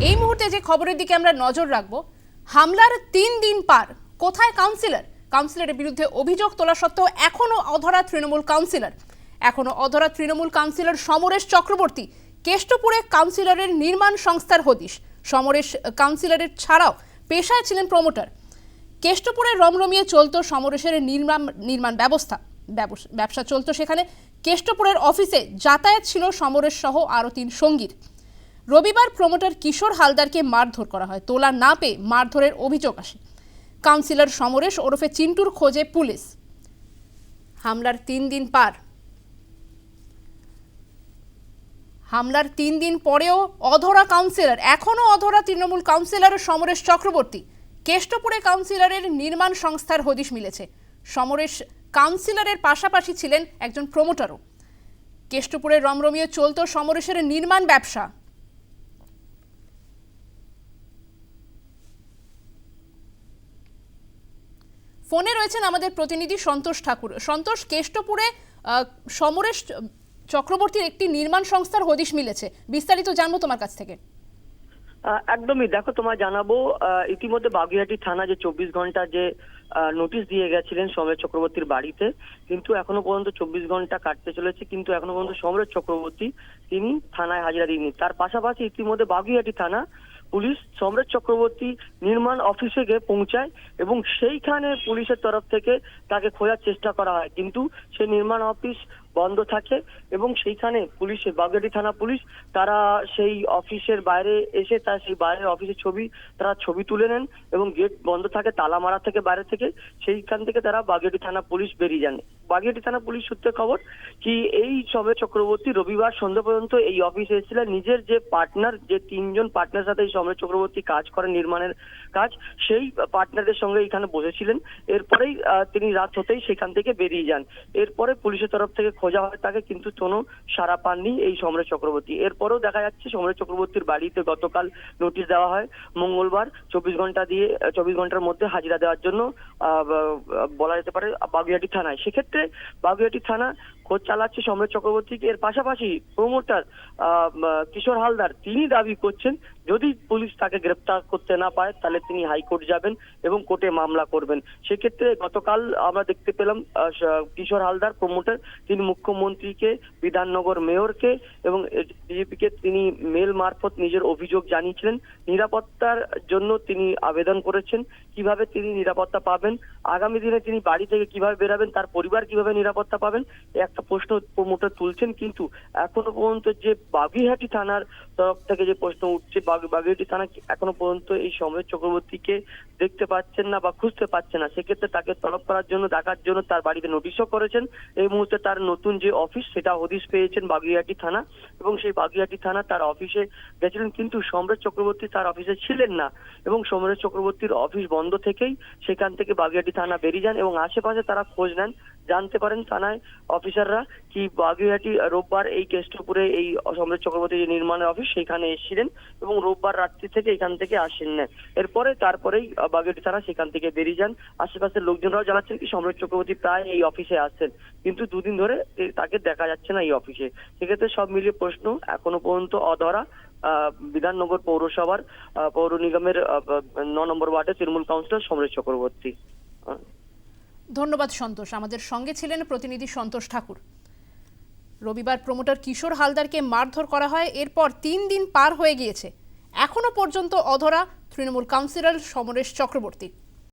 এই মুহূর্তে যে খবরের দিকে আমরা নজর রাখব, হামলার তিন দিন পার, কোথায় কাউন্সিলর কাউন্সিলরের বিরুদ্ধে অভিযোগ তোলা সত্ত্বেও এখনও অধরা তৃণমূল কাউন্সিলর এখনও অধরা তৃণমূল কাউন্সিলর সমরেশ চক্রবর্তী, কেষ্টপুরে কাউন্সিলরের নির্মাণ সংস্থার হদিশ। সমরেশ কাউন্সিলরের ছাড়াও পেশায় ছিলেন প্রমোটার কেষ্টপুরে রমরমিয়ে চলতো সমরেশের নির্মাণ নির্মাণ ব্যবস্থা। ব্যবস- চলত সেখানে। কেষ্টপুরের অফিসে যাতায়াত ছিল সমরেশ সহ আরও তিন সঙ্গীর। রবিবার প্রমোটার কিশোর হালদারকে মারধর করা হয়। তোলা না পেয়ে মারধরের অভিযোগ আসে। কাউন্সিলর সমরেশ ওরফে চিন্টুর খোঁজে পুলিশ। হামলার তিন দিন পার। হামলার তিন দিন পরেও অধরা কাউন্সিলর, এখনও অধরা তৃণমূল কাউন্সিলর সমরেশ চক্রবর্তী। কেষ্টপুরে কাউন্সিলরের নির্মাণ সংস্থার হদিশ মিলেছে। সমরেশ কাউন্সিলরের পাশাপাশি ছিলেন একজন প্রমোটারও। কেষ্টপুরে রমরমিয়ে চলত সমরেশের নির্মাণ ব্যবসা। ফোনে রয়েছেন আমাদের প্রতিনিধি সন্তোষ ঠাকুর। সন্তোষ, কেষ্টপুরে সমরেশ চক্রবর্তীর একটি নির্মাণ সংস্থার হদিশ মিলেছে। বিস্তারিত জানব তোমার কাছ থেকে। একদমই। দেখো, তোমায় জানাব ইতিমধ্যে বাগুইহাটি থানা যে চব্বিশ ঘণ্টা যে নোটিশ দিয়ে গেছিলেন সমরেশ চক্রবর্তীর বাড়িতে, কিন্তু এখনও পর্যন্ত চব্বিশ ঘণ্টা কাটতে চলেছে, কিন্তু এখনও পর্যন্ত সমরেশ চক্রবর্তী তিনি থানায় হাজিরা দিননি। তার পাশাপাশি ইতিমধ্যে বাগুইহাটি থানা পুলিশ সমরেশ চক্রবর্তী নির্মাণ অফিসে গিয়ে পৌঁছায় এবং সেইখানে পুলিশের তরফ থেকে তাকে খোঁজার চেষ্টা করা হয়। কিন্তু সে নির্মাণ অফিস বন্ধ থাকে এবং সেইখানে পুলিশের বাগুইহাটি থানা পুলিশ তারা সেই অফিসের বাইরে এসে তার সেই বাইরের অফিসের ছবি, তারা ছবি তুলে নেন এবং গেট বন্ধ থাকে, তালা মারা থেকে বাইরে থেকে। সেইখান থেকে তারা বাগুইহাটি থানা পুলিশ বেরিয়ে যান। বাগুইহাটি থানা পুলিশ সূত্রে খবর কি এই সবে চক্রবর্তী রবিবার সন্ধ্যা পর্যন্ত এই অফিসে এসেছিলেন। নিজের যে পার্টনার, যে তিনজন পার্টনার সাথে এই সমরেশ চক্রবর্তী কাজ করেন, নির্মাণের কাজ, সেই পার্টনারদের সঙ্গে এখানে বসেছিলেন। এরপরেই তিনি রাত হতেই সেখান থেকে বেরিয়ে যান। এরপরে পুলিশের তরফ থেকে খোঁজা হয় তাকে, কিন্তু কোনো সারা পাননি এই সমরেশ চক্রবর্তী। এরপরেও দেখা যাচ্ছে সমরেশ চক্রবর্তীর বাড়িতে গতকাল নোটিশ দেওয়া হয়, মঙ্গলবার চব্বিশ ঘণ্টা দিয়ে, চব্বিশ ঘণ্টার মধ্যে হাজিরা দেওয়ার জন্য বলা যেতে পারে বাগুইহাটি থানায়। সেক্ষেত্রে বাগুইহাটি থানা খোঁজ চালাচ্ছে সম্রাট চক্রবর্তীকে। এর পাশাপাশি প্রমোটার কিশোর হালদার তিনি দাবি করছেন যদি পুলিশ তাকে গ্রেপ্তার করতে না পারে, তাহলে তিনি হাইকোর্ট যাবেন এবং কোর্টে মামলা করবেন। সেক্ষেত্রে গতকাল আমরা দেখতে পেলাম কিশোর হালদার প্রমোটার, তিনি মুখ্যমন্ত্রীকে, বিধাননগর মেয়রকে এবং বিজেপিকে তিনি মেল মারফত নিজের অভিযোগ জানিয়েছিলেন। নিরাপত্তার জন্য তিনি আবেদন করেছেন, কীভাবে তিনি নিরাপত্তা পাবেন, আগামী দিনে তিনি বাড়ি থেকে কীভাবে বেরাবেন, তার পরিবার কীভাবে নিরাপত্তা পাবেন একটা প্রশ্ন প্রমোটার তুলছেন। কিন্তু এখনও পর্যন্ত যে বাগুইহাটি থানার তরফ থেকে যে প্রশ্ন উঠছে বাগ- বাগুইহাটি থানা এখনও পর্যন্ত এই সমরেশ চক্রবর্তীকে দেখতে পাচ্ছেন না বা খুঁজতে পাচ্ছে না। সেক্ষেত্রে তাকে তলব করার জন্য, ডাকার জন্য তার বাড়িতে নোটিশও করেছেন। এই মুহূর্তে তার নতুন যে অফিস সেটা হদিশ পেয়েছেন বাগুইহাটি থানা এবং সেই বাগুইহাটি থানা তার অফিসে গেছিলেন। কিন্তু সমরেশ চক্রবর্তী তার অফিসে ছিলেন না এবং সমরেশ চক্রবর্তীর অফিস বন্ধ থেকেই সেখান থেকে বাগুইহাটি থানা বেরিয়ে যান এবং আশেপাশে তারা খোঁজ নেন। জানতে পারেন থানায় অফিসাররা কি বাগুইহাটি রোববার এই কেষ্টপুরে এই সমরেশ চক্রবর্তী যে নির্মাণের অফিস, সেখানে এসেছিলেন এবং রোববার রাত্রি থেকে এখান থেকে আসেন না। এরপরে তারপরেই বাগুইহাটি থানা সেখান থেকে বেরিয়ে যান। আশেপাশের লোকজনরাও জানাচ্ছেন কি সমরেশ চক্রবর্তী প্রায় এই অফিসে আসছেন কিন্তু দুদিন ধরে তাকে দেখা যাচ্ছে না এই অফিসে। সেক্ষেত্রে সব মিলিয়ে প্রশ্ন এখনও পর্যন্ত অধরা বিধাননগর পৌরসভার পৌর নিগমের ন নম্বর ওয়ার্ডের তৃণমূল কাউন্সিলর সমরেশ চক্রবর্তী। ধন্যবাদ সন্তোষ। আমাদের সঙ্গে ছিলেন প্রতিনিধি সন্তোষ ঠাকুর। রবিবার প্রমোটার কিশোর হালদারকে মারধর করা হয়। এরপর তিন দিন পার হয়ে গিয়েছে। এখনও পর্যন্ত অধরা তৃণমূল কাউন্সিলর সমরেশ চক্রবর্তী।